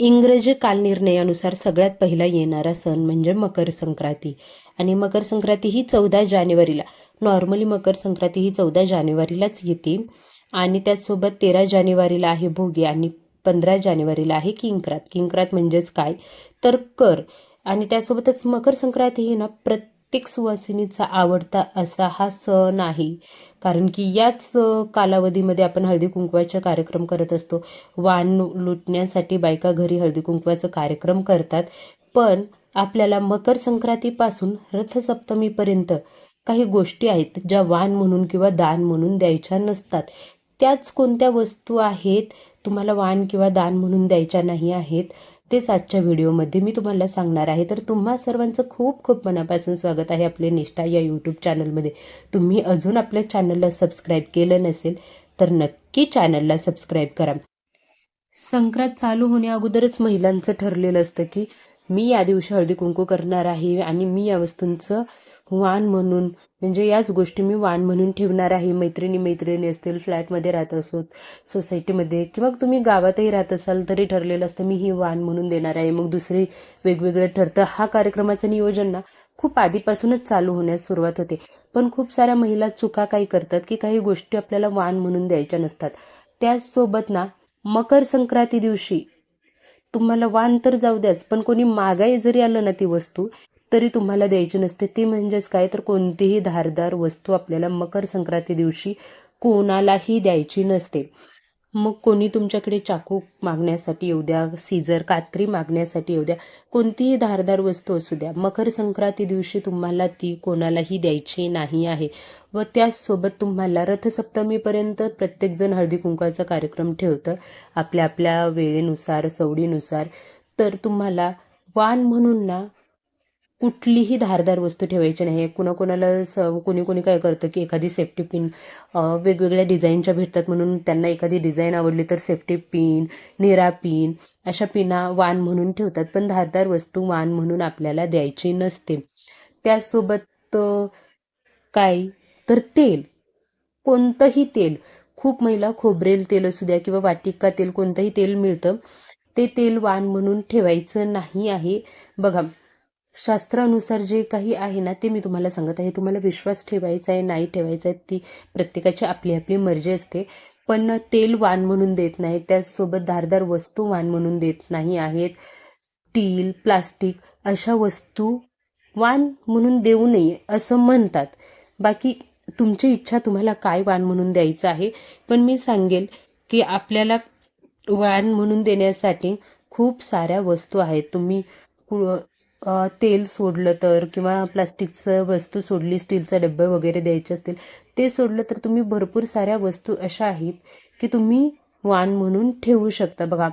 इंग्रजी कालनिर्णयानुसार सगळ्यात पहिला येणारा सण म्हणजे मकर संक्रांती. आणि मकर संक्रांती ही चौदा जानेवारीला. नॉर्मली मकर संक्रांती ही चौदा जानेवारीलाच येते. आणि त्याचसोबत तेरा जानेवारीला आहे भोगी आणि पंधरा जानेवारीला आहे किंक्रात. किंक्रात म्हणजेच काय? तर कर. आणि त्यासोबतच मकर संक्रांती ही ना प्रत्येक प्रत्येक सुवासिनीचा आवडता असा हा सण आहे. कारण की याच कालावधीमध्ये आपण हळदी कुंकवाचा कार्यक्रम करत असतो. वाण लुटण्यासाठी बायका घरी हळदी कुंकवाचा कार्यक्रम करतात. पण आपल्याला मकर संक्रांतीपासून रथसप्तमीपर्यंत काही गोष्टी आहेत ज्या वाण म्हणून किंवा दान म्हणून द्यायच्या नसतात. त्याच कोणत्या वस्तू आहेत? तुम्हाला वाण किंवा दान म्हणून द्यायच्या नाही आहेत. तेच आजच्या व्हिडिओमध्ये मी तुम्हाला सांगणार आहे. तर तुम्हा सर्वांचं खूप खूप मनापासून स्वागत आहे आपले निष्ठा या यूट्यूब चॅनलमध्ये तुम्ही अजून आपल्या चॅनलला सबस्क्राईब केलं नसेल तर नक्की चॅनलला सबस्क्राईब करा. संक्रांत चालू होण्या अगोदरच महिलांचं ठरलेलं असतं की मी या दिवशी हळदी कुंकू करणार आहे आणि मी या वस्तूंचं वाण म्हणून म्हणजे याच गोष्टी मी वाण म्हणून ठेवणार आहे. मैत्रिणी मैत्रिणी असतील फ्लॅटमध्ये राहत असोत सोसायटीमध्ये किंवा तुम्ही गावातही राहत असाल तरी ठरलेलं असतं मी ही वाण म्हणून देणार आहे. मग दुसरी वेगवेगळं ठरतं. हा कार्यक्रमाचं नियोजन ना खूप आधीपासूनच चालू होण्यास सुरुवात होते. पण खूप साऱ्या महिला चुका काही करतात की काही गोष्टी आपल्याला वाण म्हणून द्यायच्या नसतात. त्याचसोबत ना मकर संक्रांती दिवशी तुम्हाला वाण तर जाऊ द्याच पण कोणी मागाई जरी आलं ना ती वस्तू तरी तुम्हाला द्यायची नसते. ती म्हणजेच काय? तर कोणतीही धारदार वस्तू आपल्याला मकर संक्रांती दिवशी कोणालाही द्यायची नसते. मग कोणी तुमच्याकडे चाकू मागण्यासाठी येऊ द्या सीझर कात्री मागण्यासाठी येऊ द्या कोणतीही धारदार वस्तू असू द्या मकर संक्रांती दिवशी तुम्हाला ती कोणालाही द्यायची नाही आहे. व त्याचसोबत तुम्हाला रथसप्तमीपर्यंत प्रत्येकजण हळदी कुंकवाचा कार्यक्रम ठेवतं. आपल्या आपल्या वेळेनुसार सवडीनुसार. तर तुम्हाला वाण म्हणून ना कुठलीही धारदार वस्तू ठेवायची नाही. कुणाकुणाला स कोणी कोणी काय करतं की एखादी सेफ्टी पिन वेगवेगळ्या डिझाईनच्या भेटतात म्हणून त्यांना एखादी डिझाईन आवडली तर सेफ्टी पिन निरा पिन अशा पिना वाण म्हणून ठेवतात. पण धारदार वस्तू वाण म्हणून आपल्याला द्यायची नसते. त्यासोबत काय? तर तेल. कोणतंही तेल. खूप महिला खोबरेल तेल असू द्या किंवा वाटिका तेल कोणतंही तेल मिळतं. ते तेल वाण म्हणून ठेवायचं नाही आहे. बघा शास्त्रानुसार जे काही आहे ना ते मी तुम्हाला सांगत आहे. तुम्हाला विश्वास ठेवायचा आहे नाही ठेवायचा आहे ती प्रत्येकाची आपली आपली मर्जी असते. पण तेल वाण म्हणून देत नाही त्याचसोबत धारदार वस्तू वाण म्हणून देत नाही आहेत. स्टील प्लास्टिक अशा वस्तू वाण म्हणून देऊ नये असं म्हणतात. बाकी तुमची इच्छा तुम्हाला काय वाण म्हणून द्यायचं आहे? पण मी सांगेल की आपल्याला वाण म्हणून देण्यासाठी खूप साऱ्या वस्तू आहेत. तुम्ही कु- तेल सोडलं तर किंवा प्लास्टिकचं वस्तू सोडली स्टीलचा डब्बे वगैरे द्यायचे असतील ते सोडलं तर तुम्ही भरपूर साऱ्या वस्तू अशा आहेत की तुम्ही वाण म्हणून ठेवू शकता. बघा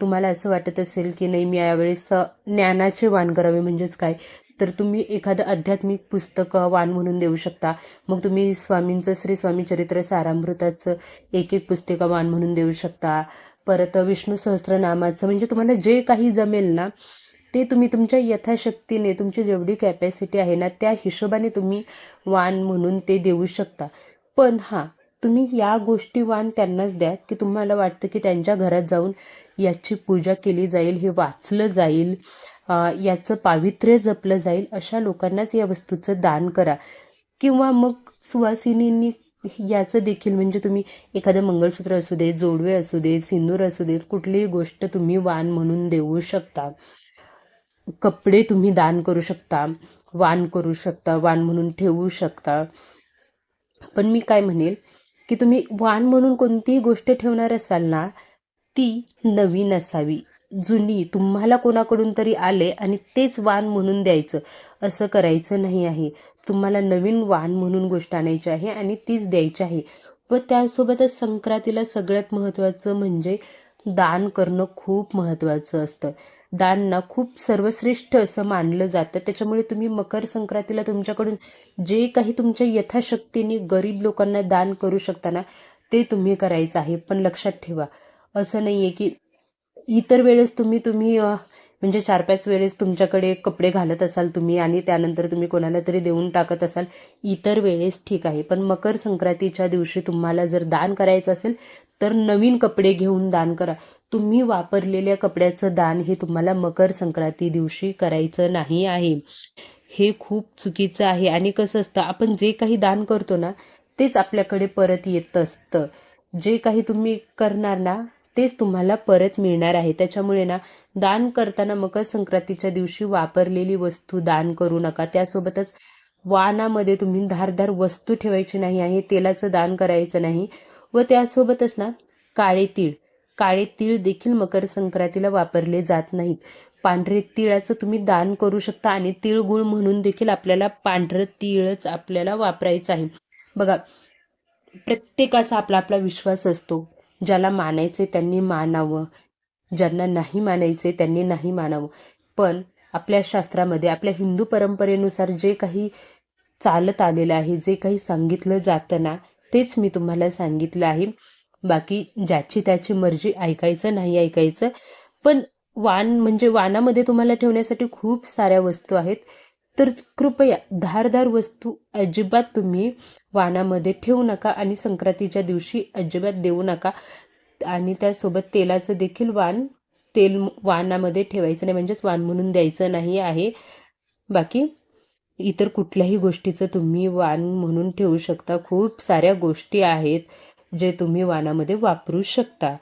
तुम्हाला असं वाटत असेल की नाही मी यावेळेस ज्ञानाचे वाण करावे म्हणजेच काय? तर तुम्ही एखादं आध्यात्मिक पुस्तक वाण म्हणून देऊ शकता. मग तुम्ही स्वामींचं श्री स्वामी चरित्र सारामृताचं एक एक पुस्तिका वाण म्हणून देऊ शकता. परत विष्णू सहस्त्रनामाचं म्हणजे तुम्हाला जे काही जमेल ना ते तुम्ही तुमच्या यथाशक्तीने तुमची जेवढी कॅपॅसिटी आहे ना त्या हिशोबाने तुम्ही वाण म्हणून ते देऊ शकता. पण हां तुम्ही या गोष्टी वाण त्यांनाच द्या की तुम्हाला वाटतं की त्यांच्या घरात जाऊन याची पूजा केली जाईल हे वाचलं जाईल याचं पावित्र्य जपलं जाईल अशा लोकांनाच या वस्तूचं दान करा. किंवा मग सुवासिनींनी याचं देखील म्हणजे तुम्ही एखादं मंगळसूत्र असू दे जोडवे असू देत सिंदूर असू देत कुठलीही गोष्ट तुम्ही वाण म्हणून देऊ शकता. कपडे तुम्ही दान करू शकता वाण करू शकता वाण म्हणून ठेवू शकता. पण मी काय म्हणेल की तुम्ही वाण म्हणून कोणतीही गोष्ट ठेवणार असाल ना ती नवीन असावी. जुनी तुम्हाला कोणाकडून तरी आले आणि तेच वाण म्हणून द्यायचं. असं करायचं नाही आहे. तुम्हाला नवीन वाण म्हणून गोष्ट आणायची आहे आणि तीच द्यायची आहे. व त्यासोबतच संक्रांतीला सगळ्यात महत्त्वाचं म्हणजे दान करणं खूप महत्त्वाचं असतं. दान ना खूप सर्वश्रेष्ठ असं मानलं जातं. त्याच्यामुळे तुम्ही मकर संक्रांतीला तुमच्याकडून जे काही तुमच्या यथाशक्तीने गरीब लोकांना दान करू शकता ना ते तुम्ही करायचं आहे. पण लक्षात ठेवा असं नाही आहे की इतर वेळेस तुम्ही तुम्ही म्हणजे चार पाच वेळेस तुमच्याकडे कपडे घालत असाल तुम्ही आणि त्यानंतर तुम्ही कोणाला तरी देऊन टाकत असाल इतर वेळेस ठीक आहे. पण मकर संक्रांतीच्या दिवशी तुम्हाला जर दान करायचं असेल तर नवीन कपडे घेऊन दान करा. तुम्ही वापरलेल्या कपड्याचं दान हे तुम्हाला मकर संक्रांती दिवशी करायचं नाही आहे. हे खूप चुकीचं आहे. आणि कसं असतं आपण जे काही दान करतो ना तेच आपल्याकडे परत येत असतं. जे काही तुम्ही करणार ना तेच तुम्हाला परत मिळणार आहे. त्याच्यामुळे ना दान करताना मकर संक्रांतीच्या दिवशी वापरलेली वस्तू दान करू नका. त्यासोबतच वाणामध्ये तुम्ही धारधार वस्तू ठेवायची नाही आहे तेलाचं दान करायचं नाही. व त्यासोबतच ना काळे तीळ. काळे तीळ देखील मकर संक्रांतीला वापरले जात नाहीत. पांढरे तिळाचं तुम्ही दान करू शकता आणि तिळगुळ म्हणून देखील आपल्याला पांढरं तिळच आपल्याला वापरायचं आहे. बघा प्रत्येकाचा आपला आपला विश्वास असतो. ज्याला मानायचे त्यांनी मानावं. ज्यांना नाही मानायचे त्यांनी नाही मानावं. पण आपल्या शास्त्रामध्ये आपल्या हिंदू परंपरेनुसार जे काही चालत आलेलं आहे जे काही सांगितलं जातं ना तेच मी तुम्हाला सांगितलं आहे. बाकी ज्याची त्याची मर्जी ऐकायचं नाही ऐकायचं. पण वाण म्हणजे वानामध्ये तुम्हाला ठेवण्यासाठी खूप साऱ्या वस्तू आहेत. तर कृपया धारदार वस्तू अजिबात तुम्ही वाणामध्ये ठेवू नका आणि संक्रांतीच्या दिवशी अजिबात देऊ नका. आणि त्यासोबत तेलाचं देखील वाण तेल वाणामध्ये ठेवायचं नाही म्हणजेच वाण म्हणून द्यायचं नाही आहे. बाकी इतर कुठल्याही गोष्टीचं तुम्ही वाण म्हणून ठेवू शकता. खूप साऱ्या गोष्टी आहेत जे तुम्ही वाणामध्ये वापरू शकता.